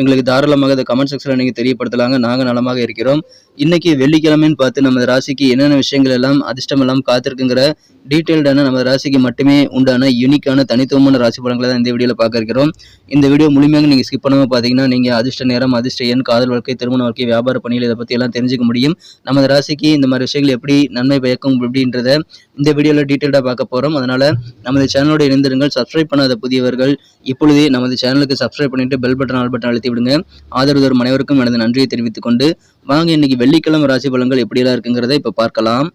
எங்களுக்கு தாராளமாக அதை கமெண்ட் செக்ஷனில் நீங்கள் தெரியப்படுத்தலாங்க. நாங்கள் நலமாக இருக்கிறோம். இன்னைக்கு வெள்ளிக்கிழமைன்னு பார்த்து நமது ராசிக்கு என்னென்ன விஷயங்கள் எல்லாம் அதிர்ஷ்டம் எல்லாம் காத்திருக்குங்கிற டீட்டெயில்டான நமது ராசிக்கு மட்டுமே உண்டான யூனிக்கான தனித்துவமான ராசி படங்களை தான் இந்த வீடியோவில் பார்க்க இருக்கிறோம். இந்த வீடியோ முழுமையாக நீங்கள் ஸ்கிப் பண்ணாமல் பார்த்தீங்கன்னா நீங்கள் அதிர்ஷ்ட நேரம் அதிர்ஷ்ட எண் காதல் வாழ்க்கை திருமண வாழ்க்கை வியாபார பணிகள் இதை பற்றி எல்லாம் தெரிஞ்சுக்க முடியும். நமது ராசிக்கு இந்த மாதிரி விஷயங்கள் எப்படி நன்மை பயக்கும் அப்படின்றத இந்த வீடியோவில் டீட்டெயில்டாக பார்க்க போகிறோம் அதனால் நமது சேனலோட இணைந்திருங்கள். சப்ஸ்கிரைப் பண்ணாத புதியவர்கள் இப்பொழுதே நமது சேனலுக்கு சப்ஸ்கிரைப் பண்ணிட்டு பெல் பட்டன் ஆல் பட்டன் அழுத்தி விடுங்க ஆதரவு தரும் அனைவருக்கும் எனது நன்றியை தெரிவித்துக் கொண்டு வாங்க இன்னைக்கு வெள்ளிக்கிழமை ராசி பலன்கள் எப்படியெல்லாம் இருக்குங்கிறத இப்போ பார்க்கலாம்.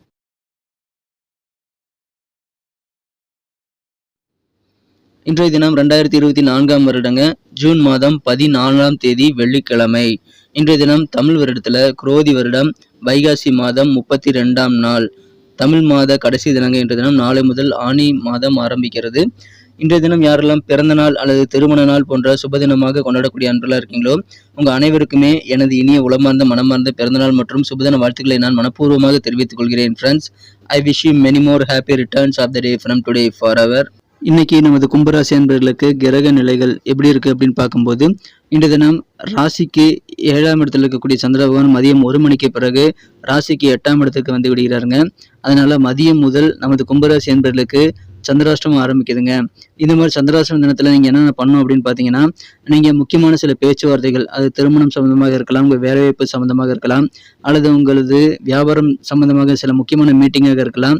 இன்றைய தினம் ரெண்டாயிரத்தி இருபத்தி நான்காம் வருடங்க ஜூன் மாதம் பதினாலாம் தேதி வெள்ளிக்கிழமை. இன்றைய தினம் தமிழ் வருடத்துல குரோதி வருடம் வைகாசி மாதம் முப்பத்தி ரெண்டாம் நாள். தமிழ் மாத கடைசி தினங்க இன்றைய தினம் நாளை முதல் ஆணி மாதம் ஆரம்பிக்கிறது. இன்றைய தினம் யாரெல்லாம் பிறந்த நாள் அல்லது திருமண நாள் போன்ற சுப தினமாக கொண்டாடக்கூடிய அன்பெல்லாம் இருக்கீங்களோ உங்கள் அனைவருக்குமே எனது இனிய உளமார்ந்த மனமார்ந்த பிறந்தநாள் மற்றும் சுபதின வாழ்த்துக்களை நான் மனப்பூர்வமாக தெரிவித்துக் கொள்கிறேன் friends I wish you many more happy returns of the day from today for our இன்னைக்கு நமது கும்பராசி அன்பர்களுக்கு கிரக நிலைகள் எப்படி இருக்கு அப்படின்னு பார்க்கும்போது இன்றைய தினம் ராசிக்கு ஏழாம் இடத்துல இருக்கக்கூடிய சந்திர பகவான் மதியம் ஒரு மணிக்கு பிறகு ராசிக்கு எட்டாம் இடத்துக்கு வந்து விடுகிறாருங்க. அதனால மதியம் முதல் நமது கும்பராசி அன்பர்களுக்கு சந்திராஷ்டமம் ஆரம்பிக்குதுங்க. இந்த மாதிரி சந்திராஷ்டம தினத்தில் நீங்கள் என்னென்ன பண்ணணும் அப்படின்னு பார்த்தீங்கன்னா நீங்கள் முக்கியமான சில பேச்சுவார்த்தைகள் அது திருமணம் சம்மந்தமாக இருக்கலாம் உங்கள் வேலைவாய்ப்பு சம்மந்தமாக இருக்கலாம் அல்லது உங்களது வியாபாரம் சம்மந்தமாக சில முக்கியமான மீட்டிங்காக இருக்கலாம்.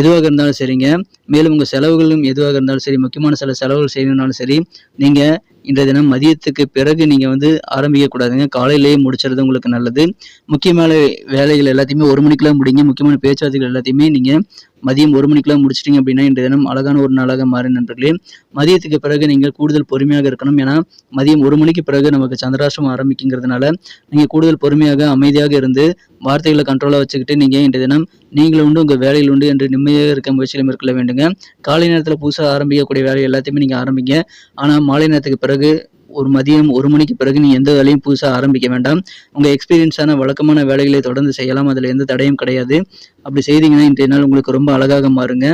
எதுவாக இருந்தாலும் சரிங்க. மேலும் உங்கள் செலவுகளும் எதுவாக இருந்தாலும் சரி முக்கியமான சில செலவுகள் செய்யணும்னாலும் சரி நீங்கள் இன்றைய தினம் மதியத்துக்கு பிறகு நீங்கள் வந்து ஆரம்பிக்கக்கூடாதுங்க காலையிலேயே முடிச்சுறது உங்களுக்கு நல்லது. முக்கியமான வேலைகள் எல்லாத்தையுமே ஒரு மணிக்கெல்லாம் முடிங்க. முக்கியமான பேச்சுவார்த்தைகள் எல்லாத்தையுமே நீங்கள் மதியம் ஒரு மணிக்கெல்லாம் முடிச்சிட்டிங்க அப்படின்னா இன்றைய தினம் அழகான ஒரு நாளாக மாறும் நண்பர்களே. மதியத்துக்கு பிறகு நீங்கள் கூடுதல் பொறுமையாக இருக்கணும். ஏன்னா மதியம் ஒரு மணிக்கு பிறகு நமக்கு சந்திராஷ்டிரம் ஆரம்பிக்குங்கிறதுனால நீங்கள் கூடுதல் பொறுமையாக அமைதியாக இருந்து வார்த்தைகளை கண்ட்ரோலாக வச்சுக்கிட்டு நீங்கள் இன்றைய தினம் நீங்களும் உண்டு உங்கள் வேலையில் உண்டு என்று நிம்மதியாக இருக்க முயற்சியில் மேற்கொள்ள வேண்டுங்க. காலை நேரத்தில் புதுசாக ஆரம்பிக்கக்கூடிய வேலை எல்லாத்தையுமே நீங்கள் ஆரம்பிங்க. ஆனால் மாலை நேரத்துக்கு பிறகு ஒரு மதியம் ஒரு மணிக்கு பிறகு நீ எந்த வேலையும் புதுசாக ஆரம்பிக்க வேண்டாம். உங்கள் எக்ஸ்பீரியன்ஸான வழக்கமான வேலைகளை தொடர்ந்து செய்யலாம். அதில் எந்த தடையும் கிடையாது. அப்படி செய்தீங்கன்னா இன்றைய நாள் உங்களுக்கு ரொம்ப அழகாக மாறுங்க.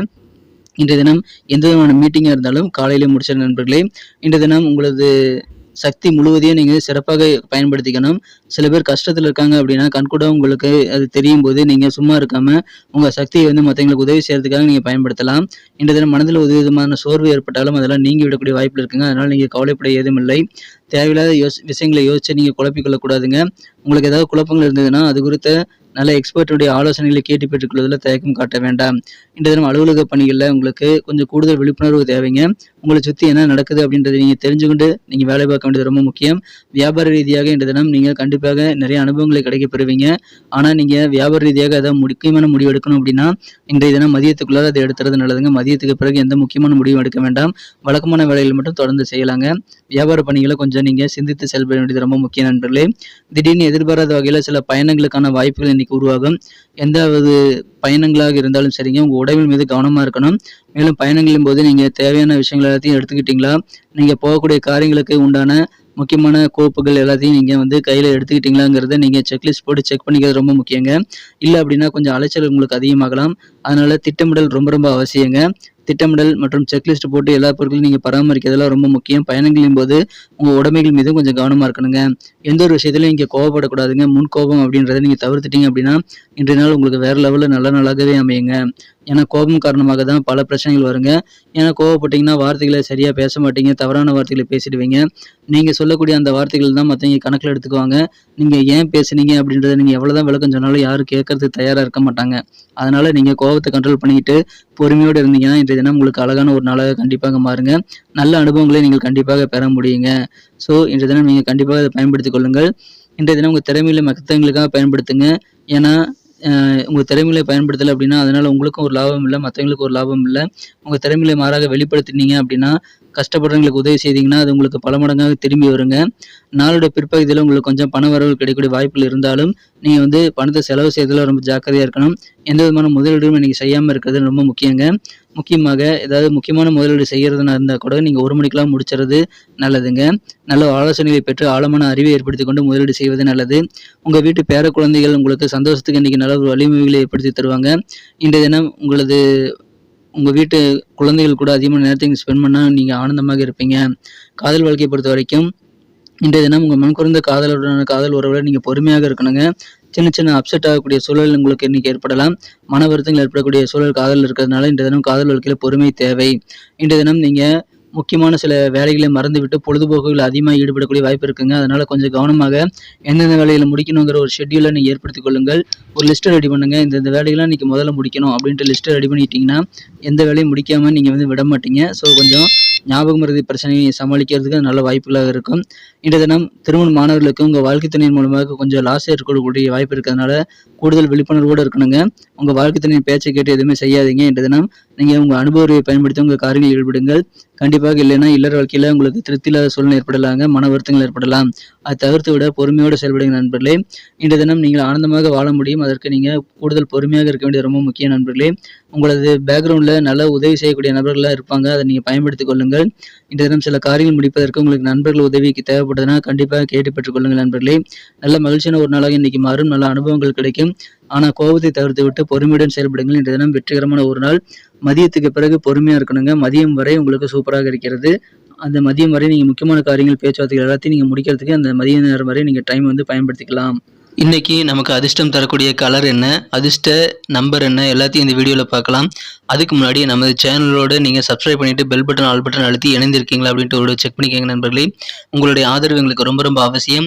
இன்றைய தினம் எந்த விதமான மீட்டிங்காக இருந்தாலும் காலையிலே முடிச்ச நண்பர்களே இன்றைய தினம் உங்களது சக்தி முழுவதையும் நீங்கள் சிறப்பாக பயன்படுத்திக்கணும். சில பேர் கஷ்டத்தில் இருக்காங்க அப்படின்னா கண்கூட உங்களுக்கு அது தெரியும் போது நீங்கள் சும்மா இருக்காமல் உங்கள் சக்தியை வந்து மற்றவங்களுக்கு உதவி செய்கிறதுக்காக நீங்கள் பயன்படுத்தலாம். இன்றைய தினம் மனதில் ஒரு விதமான சோர்வு ஏற்பட்டாலும் அதெல்லாம் நீங்கி விடக்கூடிய வாய்ப்பு இருக்குங்க. அதனால் நீங்கள் கவலைப்பட ஏதும் இல்லை. தேவையில்லாத யோசி விஷயங்களை யோசிச்சு நீங்கள் குழப்பிக்கொள்ளக்கூடாதுங்க உங்களுக்கு ஏதாவது குழப்பங்கள் இருந்ததுன்னா அது குறித்த நல்ல எக்ஸ்பர்ட்டுடைய ஆலோசனைகளை கேட்டு பெற்றுக்கொள்வதில் தயக்கம் காட்ட வேண்டாம். இன்றைய தினம் அலுவலக பணிகளில் உங்களுக்கு கொஞ்சம் கூடுதல் விழிப்புணர்வு தேவைங்க. உங்களை சுற்றி என்ன நடக்குது அப்படின்றத நீங்கள் தெரிஞ்சுக்கொண்டு நீங்கள் வேலை பார்க்க வேண்டியது ரொம்ப முக்கியம். வியாபார ரீதியாக இன்றைய தினம் நீங்கள் கண்டிப்பாக நிறைய அனுபவங்களை கிடைக்க பெறுவீங்க ஆனால் நீங்கள் வியாபார ரீதியாக அதை முக்கியமான முடிவு எடுக்கணும் அப்படின்னா இன்றைய தினம் மதியத்துக்குள்ளார அதை எடுத்துறது நல்லதுங்க. மதியத்துக்கு பிறகு எந்த முக்கியமான முடிவும் எடுக்க வேண்டாம். வழக்கமான வேலைகள் மட்டும் தொடர்ந்து செய்யலாங்க. வியாபார பணிகளை கொஞ்சம் நீங்கள் சிந்தித்து செயல்பட வேண்டியது ரொம்ப முக்கிய நண்பர்களே. திடீர்னு எதிர்பாராத வகையில் சில பயணங்களுக்கான வாய்ப்புகள் இன்னைக்கு உருவாகும். எந்தாவது பயணங்களாக இருந்தாலும் சரிங்க உங்கள் உடம்பின் மீது கவனமாக இருக்கணும். மேலும் பயணங்களின் போது நீங்கள் தேவையான விஷயங்கள் எல்லாத்தையும் எடுத்துக்கிட்டீங்களா? நீங்கள் போகக்கூடிய காரியங்களுக்கு உண்டான முக்கியமான கோப்புகள் எல்லாத்தையும் நீங்கள் வந்து கையில் எடுத்துக்கிட்டீங்களாங்கிறத நீங்கள் செக்லிஸ்ட் போட்டு செக் பண்ணிக்கிறது ரொம்ப முக்கியங்க. இல்லை அப்படின்னா கொஞ்சம் அலைச்சல் உங்களுக்கு அதிகமாகலாம். அதனால் திட்டமிடல் ரொம்ப ரொம்ப அவசியங்க. திட்டமிடல் மற்றும் செக்லிஸ்ட் போட்டு எல்லா பொருட்களையும் நீங்கள் பராமரிக்கிறதுலாம் ரொம்ப முக்கியம். பயணங்களின் போது உங்கள் உடமைகள் மீதும் கொஞ்சம் கவனமாக இருக்கணுங்க. எந்த ஒரு விஷயத்துலையும் நீங்கள் கோவப்படக்கூடாதுங்க. முன் கோபம் அப்படின்றத நீங்கள் தவிர்த்துட்டீங்க அப்படின்னா இன்றைய நாள் உங்களுக்கு வேறு லெவலில் நல்ல நாளாகவே அமையுங்க. ஏன்னா கோபம் காரணமாக தான் பல பிரச்சனைகள் வருங்க. ஏன்னா கோவப்பட்டீங்கன்னா வார்த்தைகளை சரியாக பேச மாட்டீங்க தவறான வார்த்தைகளை பேசிடுவீங்க. நீங்கள் சொல்லக்கூடிய அந்த வார்த்தைகள் தான் மற்றவங்க கணக்கில் எடுத்துக்குவாங்க. நீங்கள் ஏன் பேசுனீங்க அப்படின்றத நீங்கள் எவ்வளோ தான் விளக்கம் சொன்னாலும் யாரும் கேட்கறதுக்கு தயாராக இருக்க மாட்டாங்க. அதனால் நீங்கள் கோபத்தை கண்ட்ரோல் பண்ணிக்கிட்டு பொறுமையோடு இருந்தீங்கன்னா இன்றைய தினம் உங்களுக்கு அழகான ஒரு நாளாக கண்டிப்பாக மாறுங்க. நல்ல அனுபவங்களை நீங்கள் கண்டிப்பாக பெற முடியுங்க. ஸோ இன்றைய தினம் நீங்கள் கண்டிப்பாக அதை பயன்படுத்திக் கொள்ளுங்கள். இன்றைய தினம் உங்கள் திறமையில மற்றவங்களுக்காக பயன்படுத்துங்க. ஏன்னா உங்கள் திறமைகளை பயன்படுத்தலை அப்படின்னா அதனால் உங்களுக்கும் ஒரு லாபம் இல்லை மற்றவங்களுக்கும் ஒரு லாபம் இல்லை. உங்கள் திறமைகளை மாறாக வெளிப்படுத்தினீங்க அப்படின்னா கஷ்டப்படுறவங்களுக்கு உதவி செய்தீங்கன்னா அது உங்களுக்கு பல மடங்காக திரும்பி வருங்க. நாளுடைய பிற்பகுதியில் உங்களுக்கு கொஞ்சம் பண வரவு கிடைக்கக்கூடிய வாய்ப்புகள் இருந்தாலும் நீங்கள் வந்து பணத்தை செலவு செய்யறதுல ரொம்ப ஜாக்கிரதையாக இருக்கணும். எந்த விதமான முதலீடும் நீங்கள் செய்யாமல் இருக்கிறது ரொம்ப முக்கியங்க. முக்கியமாக ஏதாவது முக்கியமான முதலீடு செய்கிறதுனா இருந்தால் கூட நீங்கள் ஒரு மணிக்கெல்லாம் முடிச்சுறது நல்லதுங்க. நல்ல ஆலோசனைகளை பெற்று ஆழமான அறிவை ஏற்படுத்தி கொண்டு முதலீடு செய்வது நல்லது. உங்கள் வீட்டு பேர குழந்தைகள் உங்களுக்கு சந்தோஷத்துக்கு இன்றைக்கி நல்ல ஒரு வழிமுறைகளை ஏற்படுத்தி தருவாங்க. இன்றைய தினம் உங்களது உங்கள் வீட்டு குழந்தைகள் கூட அதிகமான நேரத்தை ஸ்பெண்ட் பண்ணால் நீங்கள் ஆனந்தமாக இருப்பீங்க. காதல் வாழ்க்கையை பொறுத்த வரைக்கும் இன்றைய தினம் உங்கள் மனம் குறைந்த காதலுடனான காதல் உறவில் நீங்கள் பொறுமையாக இருக்கணுங்க. சின்ன சின்ன அப்செட் ஆகக்கூடிய சூழல் உங்களுக்கு இன்னைக்கு ஏற்படலாம். மன வருத்தங்கள் ஏற்படக்கூடிய சூழல் காதல் இருக்கிறதுனால இன்றைய தினம் காதல் வாழ்க்கையில் பொறுமை தேவை. இன்றைய தினம் நீங்கள் முக்கியமான சில வேலைகளை மறந்துவிட்டு பொழுதுபோக்குகள் அதிகமாக ஈடுபடக்கூடிய வாய்ப்பு இருக்குங்க. அதனால் கொஞ்சம் கவனமாக எந்தெந்த வேலைகளை முடிக்கணுங்கிற ஒரு ஷெட்யூலை நீங்கள் ஏற்படுத்திக் கொள்ளுங்கள். ஒரு லிஸ்ட்டை ரெடி பண்ணுங்கள் இந்த இந்த வேலைகள்லாம் முதல்ல முடிக்கணும் அப்படின்ட்டு லிஸ்ட்டை ரெடி பண்ணிட்டீங்கன்னா எந்த வேலையும் முடிக்காமல் நீங்கள் வந்து விட மாட்டீங்க. ஸோ கொஞ்சம் ஞாபகம் மருதி பிரச்சனையை சமாளிக்கிறதுக்கு நல்ல வாய்ப்புகளாக இருக்கும். இன்றைய தினம் திருமண மாணவர்களுக்கு உங்கள் வாழ்க்கை துணையின் மூலமாக கொஞ்சம் லாஸ் ஏற்படக்கூடிய வாய்ப்பு இருக்கிறதுனால கூடுதல் விழிப்புணர்வோடு இருக்கணுங்க. உங்கள் வாழ்க்கை துணையின் பேச்சை கேட்டு எதுவுமே செய்யாதீங்க. இன்றைய தினம் நீங்கள் உங்கள் அனுபவத்தை பயன்படுத்தி உங்கள் காரியங்களில் ஈடுபடுங்கள். கண்டிப்பாக இல்லைன்னா இல்லற வாழ்க்கையில் உங்களுக்கு திருப்தி இல்லாத சூழ்நிலை ஏற்படலாங்க மன வருத்தங்கள் ஏற்படலாம். அதை தவிர்த்து விட பொறுமையோடு செயல்படுங்க நண்பர்களே. இன்றைய தினம் நீங்கள் ஆனந்தமாக வாழ முடியும். அதற்கு நீங்கள் கூடுதல் பொறுமையாக இருக்க வேண்டியது ரொம்ப முக்கிய நண்பர்களே. உங்களது பேக்ரவுண்டில் நல்ல உதவி செய்யக்கூடிய நபர்களாக இருப்பாங்க. அதை நீங்கள் பயன்படுத்திக் கொள்ளுங்கள். இன்றைய தினம் சில காரியங்கள் முடிப்பதற்கு உங்களுக்கு நண்பர்கள் உதவிக்கு தேவைப்படுதுன்னா கண்டிப்பாக கேட்டு பெற்றுக்கொள்ளுங்கள் நண்பர்களே. நல்ல மகிழ்ச்சியான ஒரு நாளாக இன்னைக்கு மாறும். நல்ல அனுபவங்கள் கிடைக்கும். ஆனால் கோபத்தை தவிர்த்து விட்டு பொறுமையுடன் செயல்படுங்கள். இன்றைய தினம் வெற்றிகரமான ஒரு நாள். மதியத்துக்கு பிறகு பொறுமையாக இருக்கணுங்க. மதியம் வரை உங்களுக்கு சூப்பராக இருக்கிறது. அந்த மதியம் வரை நீங்கள் முக்கியமான காரியங்கள் பேச்சுவார்த்தைகள் எல்லாத்தையும் நீங்கள் முடிக்கிறதுக்கு அந்த மதிய நேரம் வரை நீங்கள் டைம் வந்து பயன்படுத்திக்கலாம். இன்னைக்கு நமக்கு அதிர்ஷ்டம் தரக்கூடிய கலர் என்ன? அதிர்ஷ்ட நம்பர் என்ன? எல்லாத்தையும் இந்த வீடியோவில் பார்க்கலாம். அதுக்கு முன்னாடி நமது சேனலோடு நீங்கள் சப்ஸ்கிரைப் பண்ணிவிட்டு பெல் பட்டன் ஆல் பட்டன் அழுத்தி இணைந்திருக்கீங்களா அப்படின்ட்டு ஒரு செக் பண்ணிக்கோங்க நண்பர்களே. உங்களுடைய ஆதரவு எங்களுக்கு ரொம்ப ரொம்ப அவசியம்.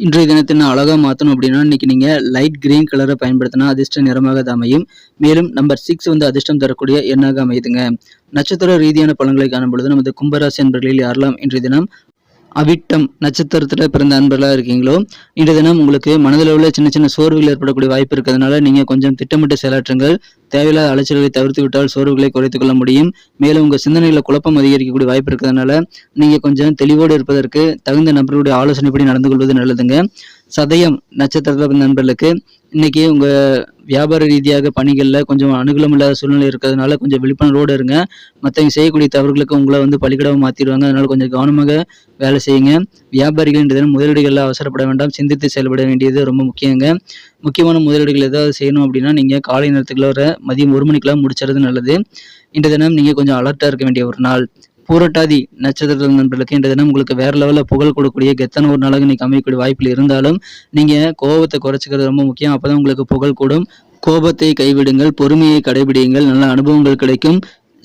இன்றைய தினத்தை நான் அழகாக மாற்றணும் அப்படின்னா இன்றைக்கி நீங்கள் லைட் கிரீன் கலரை பயன்படுத்தினா அதிர்ஷ்ட நிறமாக அமையும். மேலும் நம்பர் சிக்ஸ் வந்து அதிர்ஷ்டம் தரக்கூடிய எண்ணாக அமையுதுங்க. நட்சத்திர ரீதியான பலன்களை காணும் பொழுது நமது கும்பராசி அன்பர்களில் யாரெல்லாம் இன்றைய தினம் அவிட்டம் நட்சத்திரத்தில் பிறந்த அன்பர்களாக இருக்கீங்களோ இன்றைய தினம் உங்களுக்கு மனதில் உள்ள சின்ன சின்ன சோர்வுகள் ஏற்படக்கூடிய வாய்ப்பு இருக்கிறதுனால நீங்கள் கொஞ்சம் திட்டமிட்டு செயலாற்றுங்கள். தேவையில்லாத அலைச்சல்களை தவிர்த்து விட்டால் சோர்வுகளை குறைத்துக் கொள்ள முடியும். மேலும் உங்கள் சிந்தனையில் குழப்பம் அதிகரிக்கக்கூடிய வாய்ப்பு இருக்கிறதுனால நீங்கள் கொஞ்சம் தெளிவோடு இருப்பதற்கு தகுந்த நபர்களுடைய ஆலோசனைப்படி நடந்து கொள்வது நல்லதுங்க. சதயம் நட்சத்திரத்தில் பிறந்த நண்பர்களுக்கு இன்னைக்கு உங்க வியாபார ரீதியாக பணிகளில் கொஞ்சம் அனுகூலம் இல்லாத சூழ்நிலை இருக்கிறதுனால கொஞ்சம் விழிப்புணர்வோடு இருங்க. மற்றவங்க செய்யக்கூடிய தவறுகளுக்கு உங்களை வந்து பலிக்கடவை மாற்றிடுவாங்க அதனால கொஞ்சம் கவனமாக வேலை செய்யுங்க. வியாபாரிகள் இன்றைய முதலீடுகளில் அவசரப்பட வேண்டாம். சிந்தித்து செயல்பட வேண்டியது ரொம்ப முக்கியங்க. முக்கியமான முதலீடுகள் ஏதாவது செய்யணும் அப்படின்னா நீங்கள் காலை நேரத்துக்குள்ள வர மதியம் ஒரு மணிக்கெல்லாம் முடிச்சுறது நல்லது. இன்றைய தினம் நீங்கள் கொஞ்சம் அலர்ட்டாக இருக்க வேண்டிய ஒரு நாள். பூரட்டாதி நட்சத்திர நண்பர்களுக்கு இன்றைய தினம் உங்களுக்கு வேற லெவலில் புகழ் கொடுக்கக்கூடிய கெத்தன ஒரு நாளாக இன்னைக்கு அமையக்கூடிய வாய்ப்பில் இருந்தாலும் நீங்கள் கோபத்தை குறைச்சிக்கிறது ரொம்ப முக்கியம். அப்பதான் உங்களுக்கு புகழ் கூடும். கோபத்தை கைவிடுங்கள் பொறுமையை கடைபிடியுங்கள். நல்ல அனுபவங்கள் கிடைக்கும்.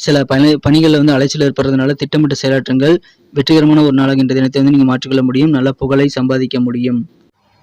சில பணி பணிகளில் வந்து அலைச்சல் ஏற்படுறதுனால திட்டமிட்டு செயலாற்றுங்கள். வெற்றிகரமான ஒரு நாளாக இன்றைய தினத்தை வந்து நீங்கள் மாற்றிக்கொள்ள முடியும். நல்ல புகழை சம்பாதிக்க முடியும்.